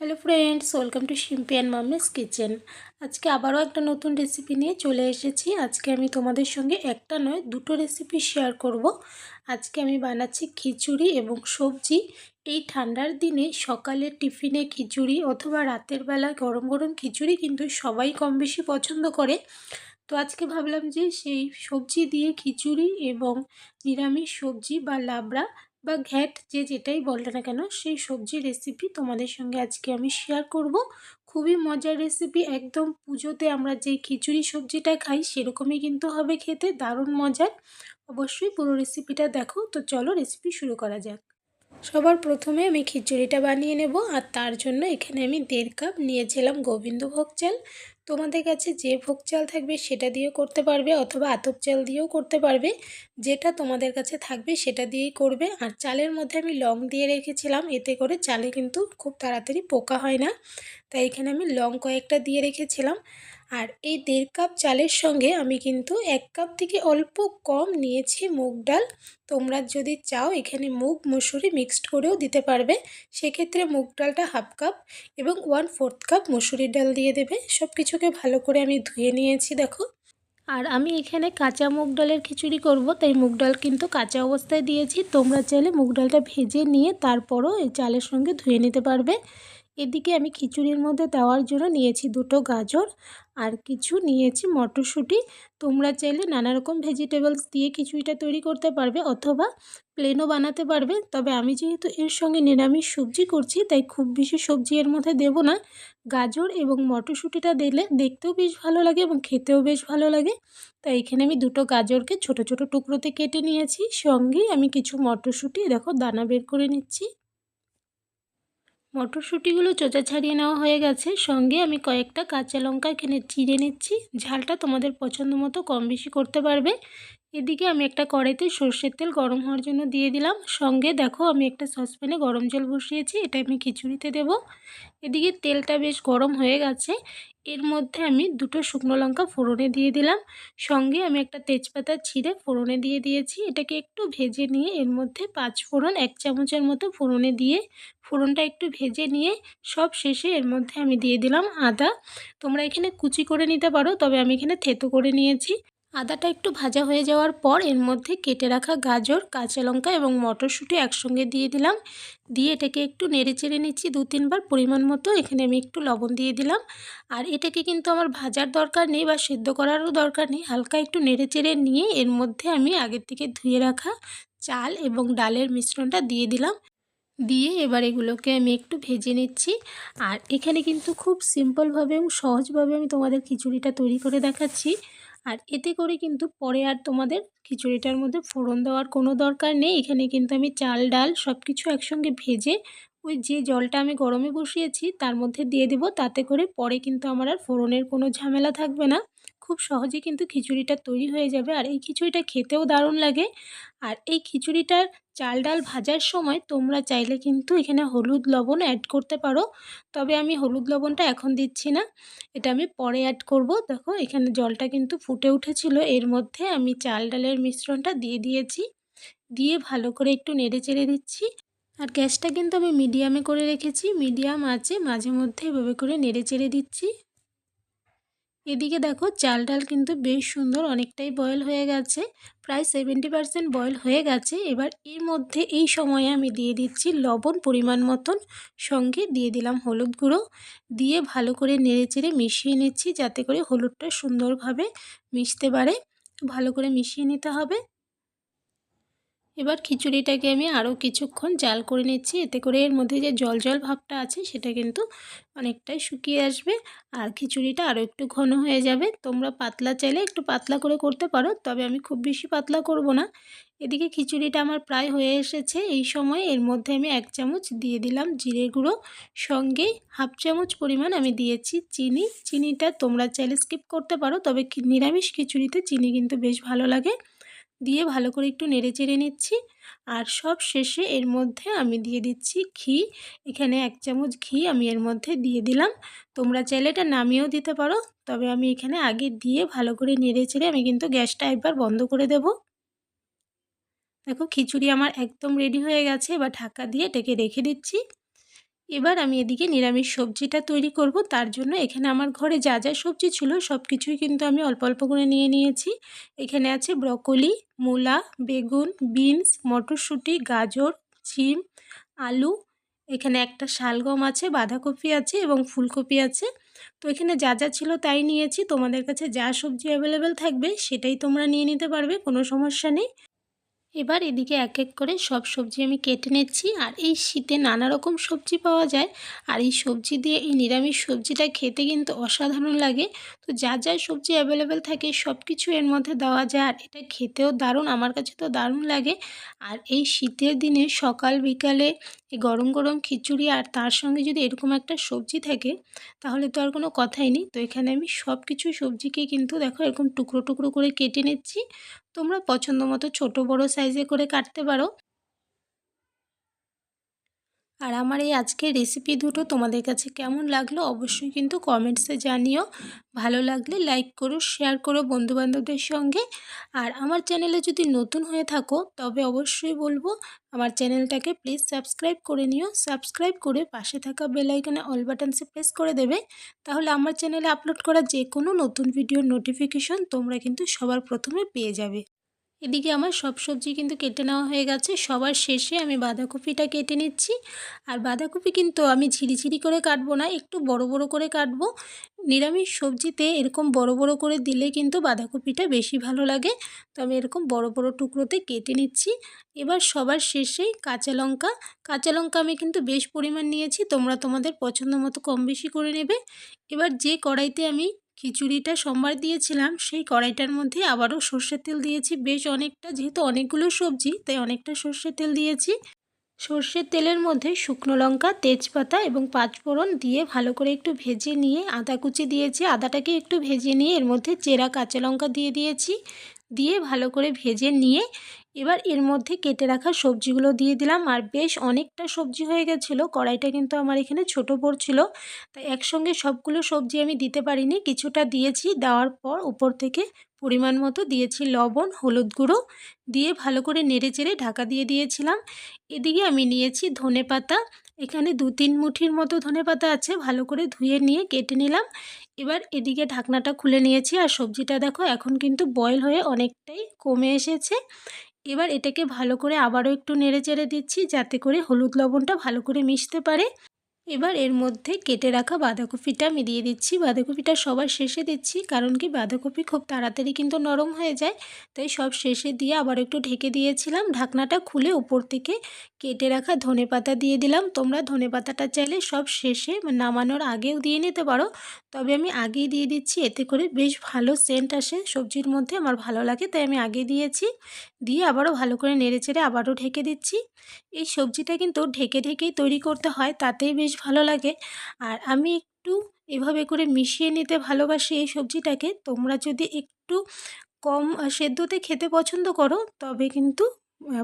Hello friends welcome to Shimpi and mummy's kitchen আজকে আবারও একটা নতুন রেসিপি নিয়ে চলে এসেছি। আজকে আমি তোমাদের সঙ্গে একটা নয়, দুটো রেসিপি শেয়ার করব। আজকে আমি বানাচ্ছি খিচুড়ি এবং সবজি। এই ঠান্ডার দিনে সকালের টিফিনে খিচুড়ি অথবা রাতের বেলা গরম গরম খিচুড়ি কিন্তু সবাই কম বেশি পছন্দ করে। তো আজকে ভাবলাম যে সেই সবজি দিয়ে খিচুড়ি এবং নিরামিষ সবজি বা লাবড়া বা ঘ্যাট যে যেটাই বললে না কেন, সেই সবজির রেসিপি তোমাদের সঙ্গে আজকে আমি শেয়ার করব। খুবই মজার রেসিপি একদম পুজোতে আমরা যে খিচুড়ি সবজিটা খাই সেরকমই কিন্তু হবে খেতে, দারুণ মজার। অবশ্যই পুরো রেসিপিটা দেখো, তো চলো রেসিপি শুরু করা যাক। সবার প্রথমে আমি খিচুড়িটা বানিয়ে নেব, আর তার জন্য এখানে আমি দেড় কাপ নিয়েছিলাম গোবিন্দভোগ চাল। তোমাদের কাছে যে ভোগ চাল থাকবে সেটা দিয়েও করতে পারবে অথবা আতপ চাল দিয়েও করতে পারবে। যেটা তোমাদের কাছে থাকবে সেটা দিয়েই করবে। আর চালের মধ্যে আমি লং দিয়ে রেখেছিলাম। এতে করে চালে কিন্তু খুব তাড়াতাড়ি পোকা হয় না। তাই এখানে আমি লং কয়েকটা দিয়ে রেখেছিলাম। আর এই দেড় কাপ চালের সঙ্গে আমি কিন্তু এক কাপ থেকে অল্প কম নিয়েছি মুগ ডাল। তোমরা যদি চাও এখানে মুগ মুসুরি মিক্সড করেও দিতে পারবে। সেক্ষেত্রে মুগ ডালটা হাফ কাপ এবং ওয়ান ফোর্থ কাপ মুসুরির ডাল দিয়ে দেবে। সব কিছুকে ভালো করে আমি ধুয়ে নিয়েছি, দেখো। আর আমি এখানে কাঁচা মুগ ডালের খিচুড়ি করব, তাই মুগ ডাল কিন্তু কাঁচা অবস্থায় দিয়েছি। তোমরা চাইলে মুগ ডালটা ভেজে নিয়ে তারপরও এই চালের সঙ্গে ধুয়ে নিতে পারবে। এদিকে আমি খিচুড়ির মধ্যে দেওয়ার জন্য নিয়েছি দুটো গাজর আর কিছু নিয়েছি মটরশুঁটি। তোমরা চাইলে নানা রকম ভেজিটেবলস দিয়ে খিচুড়িটা তৈরি করতে পারবে অথবা প্লেনও বানাতে পারবে। তবে আমি যেহেতু এর সঙ্গে নিরামিষ সবজি করছি, তাই খুব বেশি সবজি এর মধ্যে দেবো না। গাজর এবং মটরশুঁটিটা দিলে দেখতেও বেশ ভালো লাগে এবং খেতেও বেশ ভালো লাগে। তাই এখানে আমি দুটো গাজরকে ছোট ছোট টুকরোতে কেটে নিয়েছি। সঙ্গেই আমি কিছু মটরশুঁটি, দেখো দানা বের করে নিচ্ছি। মটরশুঁটিগুলো চোচা ছাড়িয়ে নেওয়া হয়ে গেছে। সঙ্গে আমি কয়েকটা কাঁচা লঙ্কা কিনে চিড়ে নিচ্ছি। ঝালটা তোমাদের পছন্দ মতো কম বেশি করতে পারবে। এদিকে আমি একটা কড়াইতে সর্ষের তেল গরম হওয়ার জন্য দিয়ে দিলাম। সঙ্গে দেখো আমি একটা সসপ্যানে গরম জল বসিয়েছি, এটা আমি খিচুড়িতে দেব। এদিকে তেলটা বেশ গরম হয়ে গেছে। এর মধ্যে আমি দুটো শুকনো লঙ্কা ফোড়নে দিয়ে দিলাম। সঙ্গে আমি একটা তেজপাতা ছিঁড়ে ফোড়নে দিয়ে দিয়েছি। এটাকে একটু ভেজে নিয়ে এর মধ্যে পাঁচ ফোড়ন, এক চামচের মতো ফোড়নে দিয়ে ফোড়নটা একটু ভেজে নিয়ে সব শেষে এর মধ্যে আমি দিয়ে দিলাম আদা। তোমরা এখানে কুচি করে নিতে পারো, তবে আমি এখানে থেতো করে নিয়েছি। আদাটা একটু ভাজা হয়ে যাওয়ার পর এর মধ্যে কেটে রাখা গাজর, কাঁচা লঙ্কা এবং মটরশুঁটি একসঙ্গে দিয়ে দিলাম। দিয়ে এটাকে একটু নেড়ে চেড়ে নিচ্ছি দু তিনবার পরিমাণ মতো। এখানে আমি একটু লবণ দিয়ে দিলাম। আর এটাকে কিন্তু আমার ভাজার দরকার নেই বা সেদ্ধ করারও দরকার নেই। হালকা একটু নেড়ে চেড়ে নিয়ে এর মধ্যে আমি আগের থেকে ধুয়ে রাখা চাল এবং ডালের মিশ্রণটা দিয়ে দিলাম। দিয়ে এবার এগুলোকে আমি একটু ভেজে নিচ্ছি। আর এখানে কিন্তু খুব সিম্পলভাবে এবং সহজভাবে আমি তোমাদের খিচুড়িটা তৈরি করে দেখাচ্ছি। আর এতে করে কিন্তু পরে আর তোমাদের খিচুড়িটার মধ্যে ফোড়ন দেওয়ার কোনো দরকার নেই। এখানে কিন্তু আমি চাল, ডাল সব কিছু একসঙ্গে ভেজে ওই যে জলটা আমি গরমে বসিয়েছি তার মধ্যে দিয়ে দেব। তাতে করে পরে কিন্তু আমার আর ফোড়নের কোনো ঝামেলা থাকবে না। খুব সহজে কিন্তু খিচুড়িটা তৈরি হয়ে যাবে। আর এই খিচুড়িটা খেতেও দারুণ লাগে। আর এই খিচুড়িটার চাল ডাল ভাজার সময় তোমরা চাইলে কিন্তু এখানে হলুদ লবণ অ্যাড করতে পারো। তবে আমি হলুদ লবণটা এখন দিচ্ছি না। এটা আমি পরে অ্যাড করব। দেখো, এখানে জলটা কিন্তু ফুটে উঠেছিল। এর মধ্যে আমি চাল ডালের মিশ্রণটা দিয়ে দিয়েছি। দিয়ে ভালো করে একটু নেড়ে চেড়ে দিচ্ছি। আর গ্যাসটা কিন্তু আমি মিডিয়ামে করে রেখেছি। মিডিয়াম আছে, মাঝে মধ্যে এভাবে করে নেড়ে চেড়ে দিচ্ছি। এদিকে দেখো চাল ডাল কিন্তু বেশ সুন্দর অনেকটাই বয়েল হয়ে গেছে। প্রায় সেভেন্টি পারসেন্ট বয়েল হয়ে গেছে। এবার এর মধ্যে এই সময়ে আমি দিয়ে দিচ্ছি লবণ পরিমাণ মতন। সঙ্গে দিয়ে দিলাম হলুদ গুঁড়ো। দিয়ে ভালো করে নেড়ে চেড়ে মিশিয়ে নিচ্ছি যাতে করে হলুদটা সুন্দরভাবে মিশতে পারে। ভালো করে মিশিয়ে নিতে হবে। এবার খিচুড়িটাকে আমি আরও কিছুক্ষণ জাল করে নিচ্ছি। এতে করে এর মধ্যে যে জল জল ভাবটা আছে সেটা কিন্তু অনেকটাই শুকিয়ে আসবে আর খিচুড়িটা আরও একটু ঘন হয়ে যাবে। তোমরা পাতলা চাইলে একটু পাতলা করে করতে পারো, তবে আমি খুব বেশি পাতলা করব না। এদিকে খিচুড়িটা আমার প্রায় হয়ে এসেছে। এই সময় এর মধ্যে আমি এক চামচ দিয়ে দিলাম জিরে গুঁড়ো। সঙ্গে হাফ চামচ পরিমাণ আমি দিয়েছি চিনি। চিনিটা তোমরা চাইলে স্কিপ করতে পারো, তবে নিরামিষ খিচুড়িতে চিনি কিন্তু বেশ ভালো লাগে। দিয়ে ভালো করে একটু নেড়ে চেড়ে নিচ্ছি। আর সব শেষে এর মধ্যে আমি দিয়ে দিচ্ছি ঘি। এখানে এক চামচ ঘি আমি এর মধ্যে দিয়ে দিলাম। তোমরা চাইলে এটা নামিয়েও দিতে পারো। তবে আমি এখানে আগে দিয়ে ভালো করে নেড়ে চেড়ে আমি কিন্তু গ্যাসটা একবার বন্ধ করে দেব। দেখো খিচুড়ি আমার একদম রেডি হয়ে গেছে। এবার ঢাকা দিয়ে এটাকে রেখে দিচ্ছি। এবার আমি এদিকে নিরামিষ সবজিটা তৈরি করব। তার জন্য এখানে আমার ঘরে যা যা সবজি ছিল সব কিছুই কিন্তু আমি অল্প অল্প করে নিয়ে নিয়েছি। এখানে আছে ব্রকলি, মূলা, বেগুন, বিনস, মটরশুঁটি, গাজর, ছিম, আলু। এখানে একটা শালগম আছে, বাঁধাকপি আছে এবং ফুলকপি আছে। তো এখানে যা যা ছিল তাই নিয়েছি। তোমাদের কাছে যা সবজি অ্যাভেলেবেল থাকবে সেটাই তোমরা নিয়ে নিতে পারবে, কোনো সমস্যা নেই। এবার এদিকে এক এক করে সব সবজি আমি কেটে নিচ্ছি আর এই শীতে নানা রকম সবজি পাওয়া যায়। আর এই সবজি দিয়ে এই নিরামিষ সবজিটা খেতে কিন্তু অসাধারণ লাগে। তো যা যা সবজি অ্যাভেলেবেল থাকে সব কিছু এর মধ্যে দেওয়া যায় আর এটা খেতেও দারুণ, আমার কাছে তো দারুণ লাগে। আর এই শীতের দিনে সকাল বিকালে এই গরম গরম খিচুড়ি আর তার সঙ্গে যদি এরকম একটা সবজি থাকে, তাহলে তো আর কোনো কথাই নেই। তো এখানে আমি সব কিছু সবজিকে কিন্তু দেখো এরকম টুকরো টুকরো করে কেটে নিচ্ছি। তোমরা পছন্দ মতো ছোটো বড়ো সাইজে করে কাটতে পারো। আর আমার এই আজকের রেসিপি দুটো তোমাদের কাছে কেমন লাগল অবশ্যই কিন্তু কমেন্টসে জানিও। ভালো লাগলে লাইক করো শেয়ার করো বন্ধুবান্ধবদের সঙ্গে। আর আমার চ্যানেলে যদি নতুন হয়ে থাকো, তবে অবশ্যই বলব আমার চ্যানেলটাকে প্লিজ সাবস্ক্রাইব করে নিও। সাবস্ক্রাইব করে পাশে থাকা বেলাইকনে অল বাটনসে প্রেস করে দেবে। তাহলে আমার চ্যানেলে আপলোড করা যে কোনো নতুন ভিডিওর নোটিফিকেশন তোমরা কিন্তু সবার প্রথমে পেয়ে যাবে। এদিকে আমার সব সবজি কিন্তু কেটে নেওয়া হয়ে গেছে। সবার শেষে আমি বাঁধাকপিটা কেটে নিচ্ছি। আর বাঁধাকপি কিন্তু আমি ঝিরিঝিরি করে কাটবো না, একটু বড় বড় করে কাটবো। নিরামিষ সবজিতে এরকম বড় বড় করে দিলে কিন্তু বাঁধাকপিটা বেশি ভালো লাগে। তো আমি এরকম বড় বড় টুকরোতে কেটে নিচ্ছি। এবার সবার শেষেই কাঁচা লঙ্কা। কাঁচা লঙ্কা আমি কিন্তু বেশ পরিমাণ নিয়েছি, তোমরা তোমাদের পছন্দ মতো কম বেশি করে নেবে। এবার যে কড়াইতে আমি খিচুড়িটা সোমবার দিয়েছিলাম, সেই কড়াইটার মধ্যে আবারও সর্ষের তেল দিয়েছি। বেশ অনেকটা, যেহেতু অনেকগুলো সবজি, তাই অনেকটা সর্ষের তেল দিয়েছি। সর্ষের তেলের মধ্যে শুকনো লঙ্কা, তেজপাতা এবং পাঁচফোড়ন দিয়ে ভালো করে একটু ভেজে নিয়ে আদা কুচি দিয়েছি। আদাটাকে একটু ভেজে নিয়ে এর মধ্যে চেরা কাঁচা লঙ্কা দিয়ে দিয়েছি। দিয়ে ভালো করে ভেজে নিয়ে এবার এর মধ্যে কেটে রাখা সবজিগুলো দিয়ে দিলাম। আর বেশ অনেকটা সবজি হয়ে গেছিল। কড়াইটা কিন্তু আমার এখানে ছোট পড়ছিল। তাই একসঙ্গে সবগুলো সবজি আমি দিতে পারিনি। কিছুটা দিয়েছি। দেওয়ার পর উপর থেকে পরিমাণ মতো দিয়েছি লবণ, হলুদ গুঁড়ো দিয়ে ভালো করে নেড়ে চেড়ে ঢাকা দিয়ে দিয়েছিলাম। এদিকে আমি নিয়েছি ধনে পাতা এখানে দু তিন মুঠির মতো ধনে পাতা আছে, ভালো করে ধুয়ে নিয়ে কেটে নিলাম। এবার এদিকে ঢাকনাটা খুলে নিয়েছি আর সবজিটা দেখো এখন কিন্তু বয়েল হয়ে অনেকটাই কমে এসেছে। এবার এটাকে ভালো করে আবারও একটু নেড়ে চেড়ে দিচ্ছি যাতে করে হলুদ লবণটা ভালো করে মিশতে পারে। এবার এর মধ্যে কেটে রাখা বাঁধাকপিটা আমি দিয়ে দিচ্ছি। বাঁধাকপিটা সবার শেষে দিচ্ছি কারণ কি বাঁধাকপি খুব তাড়াতাড়ি কিন্তু নরম হয়ে যায়। তাই সব শেষে দিয়ে আবার একটু ঢেকে দিয়েছিলাম। ঢাকনাটা খুলে উপর থেকে কেটে রাখা ধনে পাতা দিয়ে দিলাম। তোমরা ধনে পাতাটা চাইলে সব শেষে নামানোর আগেও দিয়ে নিতে পারো। তবে আমি আগেই দিয়ে দিচ্ছি, এতে করে বেশ ভালো সেন্ট আসে। সবজির মধ্যে আমার ভালো লাগে, তাই আমি আগে দিয়েছি। দিয়ে আবারও ভালো করে নেড়ে চেড়ে আবারও ঢেকে দিচ্ছি। এই সবজিটা কিন্তু ঢেকে ঢেকেই তৈরি করতে হয়, তাতেই বেশ ভালো লাগে। আর আমি একটু এভাবে করে মিশিয়ে নিতে ভালোবাসি এই সবজিটাকে। তোমরা যদি একটু কম সেদ্ধতে খেতে পছন্দ করো, তবে কিন্তু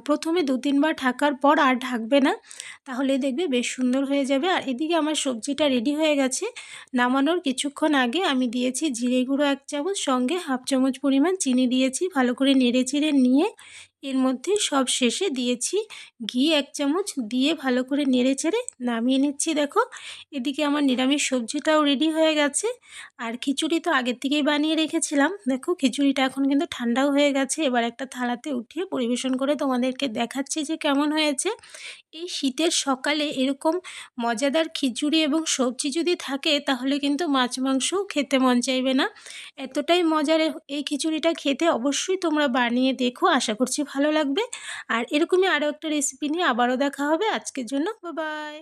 প্রথমে দু তিনবার ঢাকার পর আর ঢাকবে না। তাহলে দেখবে বেশ সুন্দর হয়ে যাবে। আর এদিকে আমার সবজিটা রেডি হয়ে গেছে। নামানোর কিছুক্ষণ আগে আমি দিয়েছি জিরে গুঁড়ো এক চামচ, সঙ্গে হাফ চামচ পরিমাণ চিনি দিয়েছি। ভালো করে নেড়ে চিড়ে নিয়ে এর মধ্যে সব শেষে দিয়েছি। ঘি এক চামচ দিয়ে ভালো করে নেড়ে চেড়ে নামিয়ে নিচ্ছি, দেখো। এদিকে আমার নিরামিষ সবজিটাও রেডি হয়ে গেছে। আর খিচুড়ি তো আগের থেকেই বানিয়ে রেখেছিলাম। দেখো, খিচুড়িটা এখন কিন্তু ঠান্ডাও হয়ে গেছে। এবার একটা থালাতে উঠিয়ে পরিবেশন করে তোমাদেরকে দেখাচ্ছি যে কেমন হয়েছে। এই শীতের সকালে এরকম মজাদার খিচুড়ি এবং সবজি যদি থাকে, তাহলে কিন্তু মাছ মাংসও খেতে মন চাইবে না। এতটাই মজার এই খিচুড়িটা খেতে অবশ্যই তোমরা বানিয়ে দেখো, আশা করছি ভালো লাগবে। আর এরকমই আরও একটা রেসিপি নিয়ে আবারও দেখা হবে। আজকের জন্য বাই